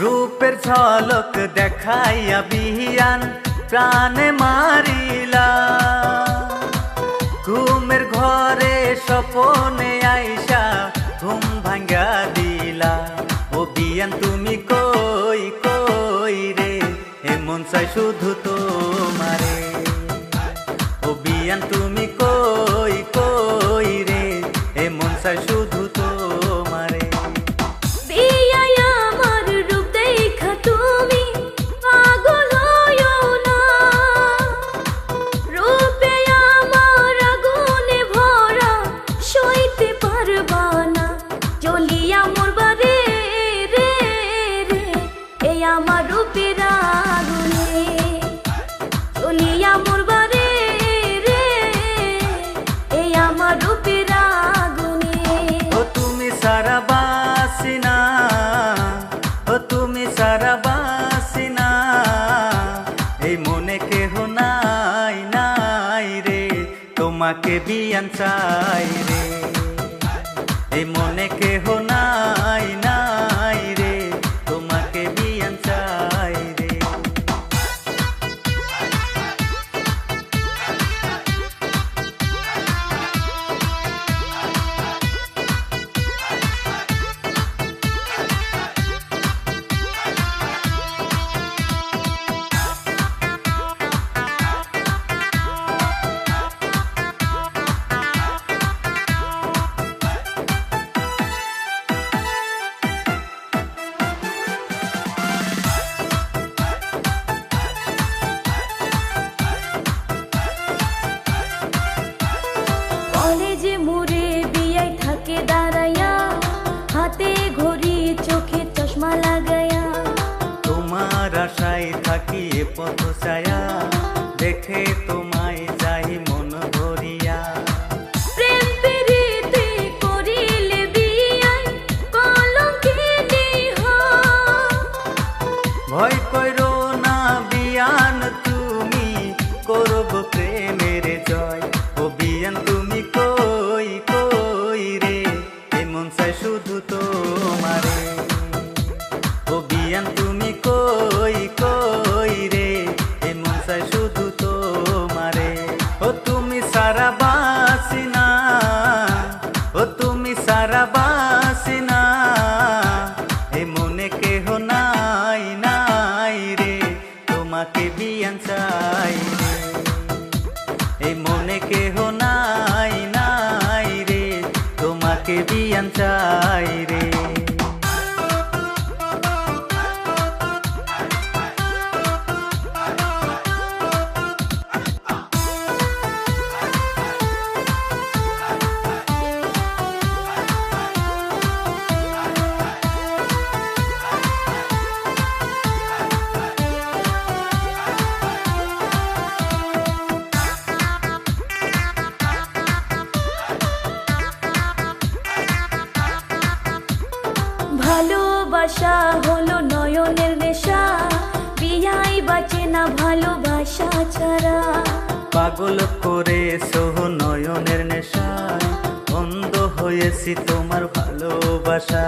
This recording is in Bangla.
রূপের ঝলক দেখাইয়া বিহিয়ান প্রাণে মারিলা ঘুমের ঘরে স্বপনে আইসা ঘুম ভাঙ্গা দিলা ও বিয়ান তুমি কই কই রে? এমন চাই শুধু তোমারে। ও বিয়ান তুমি আমার রূপের আগুনে ও তুমি সারা বাসিনা, ও তুমি সারা বাসিনা, এই মনে কেহ নাই নাই রে, তোমাকে বিয়ান চাই রে। এই মনে কেহ এ পথ ছায়া দেখে তোমায় যাই মন ভরিয়া। হয়। ভয় করো এই মনে কেহ নাই নাই রে। তোমাকে বিয়ান চাই ভালোবাসা হলো নয়নের নেশা। বিয়াই বাঁচে না ভালোবাসা ছাড়া। পাগল করে সহ নয়নের নেশা। অন্ধ হয়েছি তোমার ভালোবাসা।